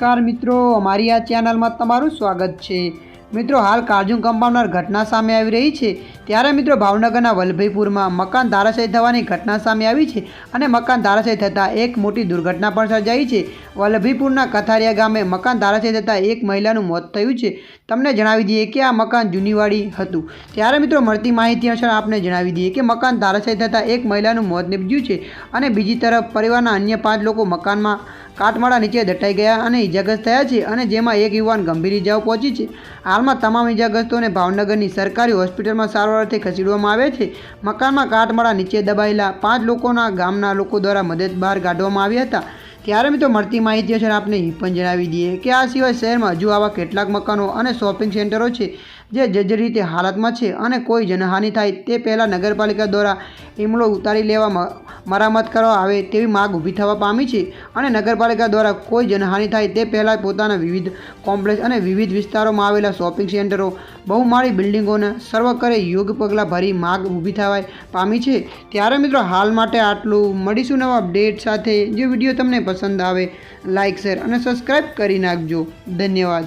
નમસ્કાર મિત્રો, અમારી આ ચેનલમાં તમારું સ્વાગત છે. મિત્રો, હાલ કાળજું કંપાવનાર ઘટના સામે આવી રહી છે. ત્યારે મિત્રો, ભાવનગરના વલ્લભીપુરમાં મકાન ધરાશય થવાની ઘટના સામે આવી છે અને મકાન ધરાશય થતાં એક મોટી દુર્ઘટના પણ સર્જાઈ છે. વલ્લભીપુરના કથારિયા ગામે મકાન ધરાશય થતાં એક મહિલાનું મોત થયું છે. તમને જણાવી દઈએ કે આ મકાન જૂનીવાડી હતું. ત્યારે મિત્રો, મળતી માહિતી અનુસાર આપને જણાવી દઈએ કે મકાન ધરાશય થતાં એક મહિલાનું મોત નીપજ્યું છે અને બીજી તરફ પરિવારના અન્ય પાંચ લોકો મકાનમાં કાટમાળા નીચે દટાઈ ગયા અને ઇજાગ્રસ્ત થયા છે અને જેમાં એક યુવાન ગંભીર ઇજાઓ પહોંચી છે. હાલમાં તમામ ઇજાગ્રસ્તોને ભાવનગરની સરકારી હોસ્પિટલમાં સારવાર અર્થે ખસેડવામાં આવ્યા છે. મકાનમાં કાટમાળા નીચે દબાયેલા પાંચ લોકોના ગામના લોકો દ્વારા મદદ બહાર કાઢવામાં આવ્યા હતા. ત્યારે મિત્રો મળતી માહિતી અનુસાર આપને એ પણ જણાવી દઈએ કે આ સિવાય શહેરમાં હજુ આવા કેટલાક મકાનો અને શોપિંગ સેન્ટરો છે, જે જર્જરિત હાલતમાં છે અને કોઈ જનહાનિ થાય તે પહેલાં નગરપાલિકા દ્વારા ઇમલો ઉતારી લેવા મ- મરામત કરવા આવે તેવી માગ ઊભી થવા પામી છે અને નગરપાલિકા દ્વારા કોઈ જનહાનિ થાય તે પહેલાં પોતાના વિવિધ કોમ્પ્લેક્સ અને વિવિધ વિસ્તારોમાં આવેલા શોપિંગ સેન્ટરો, બહુમાળી બિલ્ડિંગોને સર્વ કરે યોગ્ય પગલાં ભરી માગ ઊભી થવા પામી છે. ત્યારે મિત્રો, હાલ માટે આટલું. મળીશું નવા અપડેટ સાથે. જે વીડિયો તમને પસંદ આવે લાઇક શેર અને સબસ્ક્રાઈબ કરી નાખજો. ધન્યવાદ.